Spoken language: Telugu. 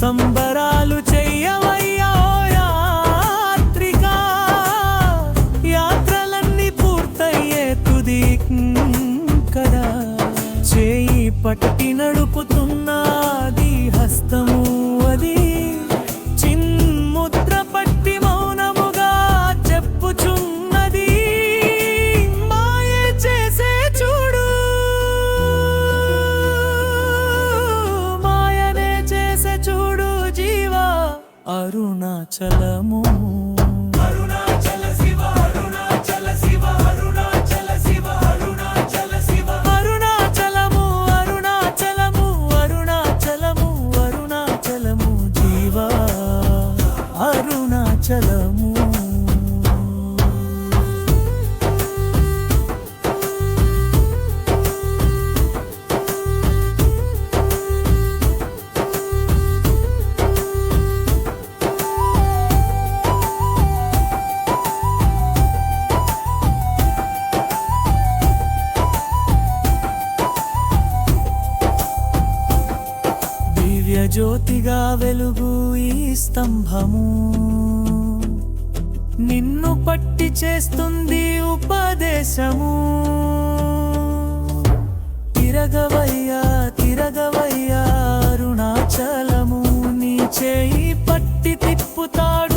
సంబరాలు చెయ్యవయ్యా ఓ యాత్రలన్నీ పూర్తయ్యే తుది కదా. చేయి పట్టి నడుపుతున్నది హస్తము అరుణాచలము. అరుణాచల జ్యోతిగా వెలుగు ఈ స్తంభము. నిన్ను పట్టి చేస్తుంది ఉపదేశము. తిరగవయ్యా తిరగవయ్యా అరుణాచలము నీ చేయి పట్టి తిప్పుతాడు